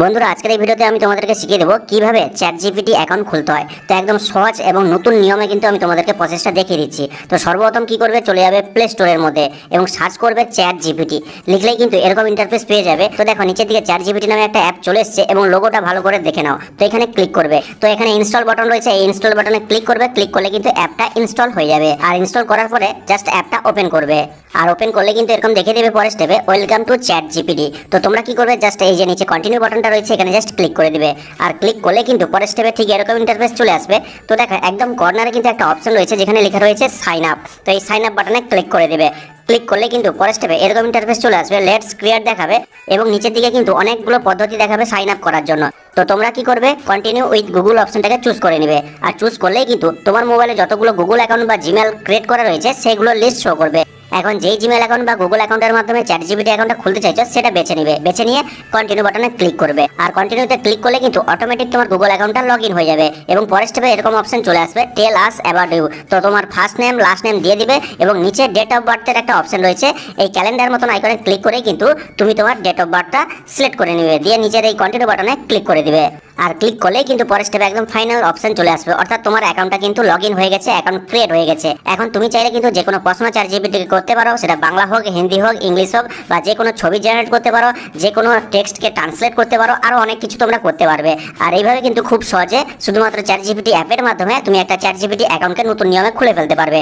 বন্ধুরা, আজকের এই ভিডিওতে আমি তোমাদেরকে শিখিয়ে দেবো কীভাবে চ্যাট জিপিটি অ্যাকাউন্ট খুলতে হয়। তো একদম সহজ এবং নতুন নিয়মে কিন্তু আমি তোমাদেরকে প্রসেসটা দেখিয়ে দিচ্ছি। তো সর্বপ্রথম কি করবে? চলে যাবে প্লে স্টোরের মধ্যে এবং সার্চ করবে চ্যাট জিপিটি লিখলেই কিন্তু এরকম ইন্টারফেস পেয়ে যাবে। তো দেখো, নিচের দিকে চ্যাট জিপিটি নামে একটা অ্যাপ চলে এসেছে এবং লোগোটা ভালো করে দেখে নাও। তো এখানে ক্লিক করবে। তো এখানে ইনস্টল বাটন রয়েছে। এই ইনস্টল বাটনে ক্লিক করবে। ক্লিক করলে কিন্তু অ্যাপটা ইনস্টল হয়ে যাবে। আর ইনস্টল করার পরে জাস্ট অ্যাপটা ওপেন করবে। আর ওপেন করলে কিন্তু এরকম দেখে দেবে পরে স্টেপে ওয়েলকাম টু চ্যাট জিপিটি তো তোমরা কি করবে? জাস্ট এই যে নিচে কন্টিনিউ বাটনটা রয়েছে এখানে জাস্ট ক্লিক করে দিবে। আর ক্লিক করলে কিন্তু পরের স্টেপে ঠিক এরকম ইন্টারফেস চলে আসবে। তো দেখো, একদম কর্নারে কিন্তু একটা অপশন রয়েছে, যেখানে লেখা রয়েছে সাইন আপ তো এই সাইন আপ বাটনে ক্লিক করে দিবে। ক্লিক করলে কিন্তু পরের স্টেপে এরকম ইন্টারফেস চলে আসবে। লেটস ক্লিয়ার দেখাবে এবং নিচের দিকে কিন্তু অনেকগুলো পদ্ধতি দেখাবে সাইন আপ করার জন্য। তো তোমরা কি করবে? কন্টিনিউ উইথ গুগল অপশনটাকে চুজ করে নেবে। আর চুজ করলেই কিন্তু তোমার মোবাইলে যতগুলো গুগল অ্যাকাউন্ট বা জিমেল ক্রিয়েট করা রয়েছে সেগুলো লিস্ট শো করবে। এখন যেই জিমেল অ্যাকাউন্ট বা গুগল অ্যাকাউন্টের মাধ্যমে চ্যাট জিবিটি অ্যাকাউন্টটা খুলতে চাইছো, সেটা বেছে নিবে। বেছে নিয়ে কন্টিনিউ বাটনে ক্লিক করবে। আর কন্টিনিউতে ক্লিক করলে কিন্তু অটোমেটিক তোমার গুগল অ্যাকাউন্টটা লগ ইন হয়ে যাবে এবং পরের স্টেপে এরকম অপশন চলে আসবে টেল আস অ্যাবাউট ইউ তো তোমার ফার্স্ট নেম লাস্ট নেম দিয়ে দিবে এবং নিচে ডেট অফ বার্থের একটা অপশন রয়েছে। এই ক্যালেন্ডার মতন আইকনে ক্লিক করে কিন্তু তুমি তোমার ডেট অফ বার্থটা সিলেক্ট করে নিবে। দিয়ে নিচের এই কন্টিনিউ বাটনে ক্লিক করে দিবে। আর ক্লিক করলেই কিন্তু পরের স্টেপে একদম ফাইনাল অপশন চলে আসবে। অর্থাৎ তোমার অ্যাকাউন্টটা কিন্তু লগ ইন হয়ে গেছে অ্যাকাউন্ট ক্রিয়েট হয়ে গেছে। এখন তুমি চাইলে কিন্তু যে কোনো প্রশ্ন চার জিবি করতে পারো, সেটা বাংলা হোক, হিন্দি হোক, ইংলিশ হোক, বা যে কোনো ছবি জেনারেট করতে পারো, যে কোনো টেক্সটকে ট্রান্সলেট করতে পারো আরও অনেক কিছু তোমরা করতে পারবে। আর এইভাবে কিন্তু খুব সহজে শুধুমাত্র চ্যাট জিপিটি অ্যাপের মাধ্যমে তুমি একটা চ্যাট জিপিটি অ্যাকাউন্টকে নতুন নিয়মে খুলে ফেলতে পারবে।